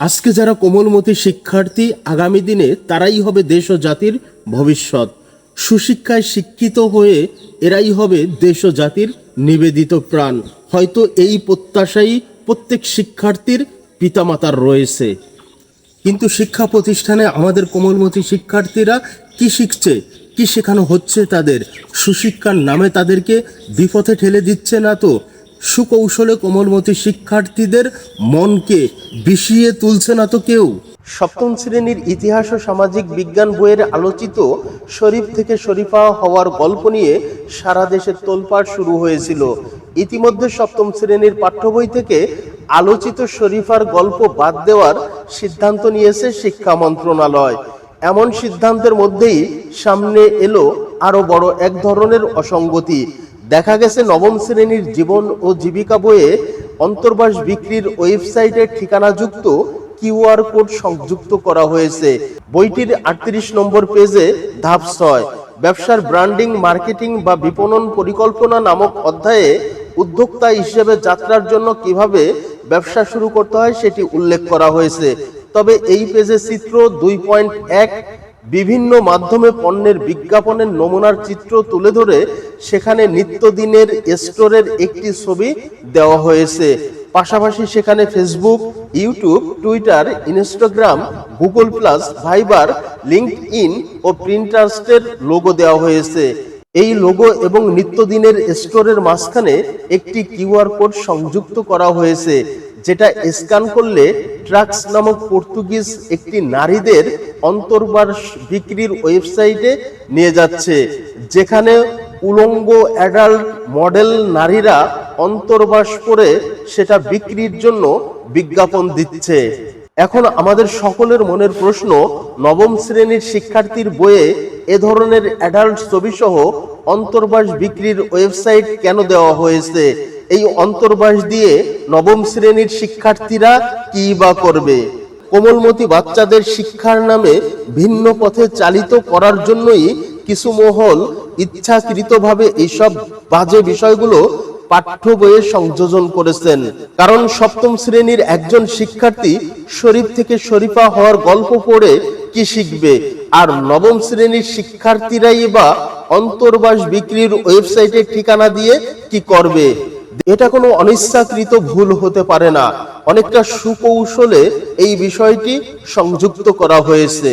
আজকে যারা কোমলমতি শিক্ষার্থী, আগামী দিনে তারাই হবে দেশ ও জাতির ভবিষ্যৎ। সুশিক্ষায় শিক্ষিত হয়ে এরাই হবে দেশ ও জাতির নিবেদিত প্রাণ। হয়তো এই প্রত্যাশাই প্রত্যেক শিক্ষার্থীর পিতামাতার রয়েছে। কিন্তু শিক্ষা প্রতিষ্ঠানে আমাদের কোমলমতি শিক্ষার্থীরা কি শিখছে, কি শেখানো হচ্ছে তাদের? সুশিক্ষার নামে তাদেরকে বিপথে ঠেলে দিচ্ছে না তো? সুকৌশলে কোমলমতি শিক্ষার্থীদের মনকে বিষিয়ে তুলছে না তো কেউ। সপ্তম শ্রেণির ইতিহাস ও সামাজিক বিজ্ঞান বইয়ের আলোচিত শরীফ থেকে শরীফা হওয়ার গল্প নিয়ে সারা দেশে তোলপাড় শুরু হয়েছিল। ইতিমধ্যে সপ্তম শ্রেণির পাঠ্য বই থেকে আলোচিত শরীফার গল্প বাদ দেওয়ার সিদ্ধান্ত নিয়েছে শিক্ষা মন্ত্রণালয়। এমন সিদ্ধান্তের মধ্যেই সামনে এলো আরও বড় এক ধরনের অসঙ্গতি। দেখা গেছে নবম শ্রেণির জীবন ও জীবিকা বইয়ে অন্তর্বাস বিক্রির ওয়েবসাইটের ঠিকানাযুক্ত কিউআর কোড সংযুক্ত করা হয়েছে। বইটির আটত্রিশ নম্বর পেজে ধাপ ছয়, ব্যবসার ব্র্যান্ডিং, মার্কেটিং বা বিপণন পরিকল্পনা নামক অধ্যায়ে উদ্যোক্তা হিসেবে যাত্রার জন্য কীভাবে ব্যবসা শুরু করতে হয় সেটি উল্লেখ করা হয়েছে। তবে এই পেজে চিত্র দুই পয়েন্ট এক, বিভিন্ন মাধ্যমে পণ্যের বিজ্ঞাপনের নমুনার চিত্র তুলে ধরে সেখানে নিত্যদিনের স্টোরের একটি ছবি দেওয়া হয়েছে। পাশাপাশি সেখানে Facebook YouTube Twitter Instagram Google plus Viber LinkedIn ও প্রিন্টার্সটের লোগো দেওয়া হয়েছে। এই লোগো এবং নিত্যদিনের স্টোরের মাঝখানে একটি কিউআর কোড সংযুক্ত করা হয়েছে, যেটা স্ক্যান করলে ট্রাক্স নামক পর্তুগিজ একটি নারীদের অন্তর্বাস বিক্রির ওয়েবসাইটে নিয়ে যাচ্ছে, যেখানে উলঙ্গ অ্যাডাল্ট মডেল নারীরা অন্তর্বাস করে সেটা বিক্রির জন্য বিজ্ঞাপন দিচ্ছে। এখন আমাদের সকলের মনের প্রশ্ন, নবম শ্রেণির শিক্ষার্থীর বইয়ে এ ধরনের অ্যাডাল্ট ছবি সহ অন্তর্বাস বিক্রির ওয়েবসাইট কেন দেওয়া হয়েছে? এই অন্তর্বাস দিয়ে নবম শ্রেণির শিক্ষার্থীরা কি বা করবে? কোমলমতি বাচ্চাদের শিক্ষার নামে ভিন্ন পথে চালিত করার জন্যই কিছু মহল ইচ্ছাকৃতভাবে এইসব বাজে বিষয়গুলো পাঠ্য বইয়ে সংযোজন করেছেন। কারণ সপ্তম শ্রেণির একজন শিক্ষার্থী শরীফ থেকে শরীফা হওয়ার গল্প পড়ে কি শিখবে? আর নবম শ্রেণির শিক্ষার্থীরাই বা অন্তর্বাস বিক্রির ওয়েবসাইটের ঠিকানা দিয়ে কি করবে? এটা কোনো অনিচ্ছাকৃত ভুল হতে পারে না। অনেকটা সুকৌশলে এই বিষয়টি সংযুক্ত করা হয়েছে।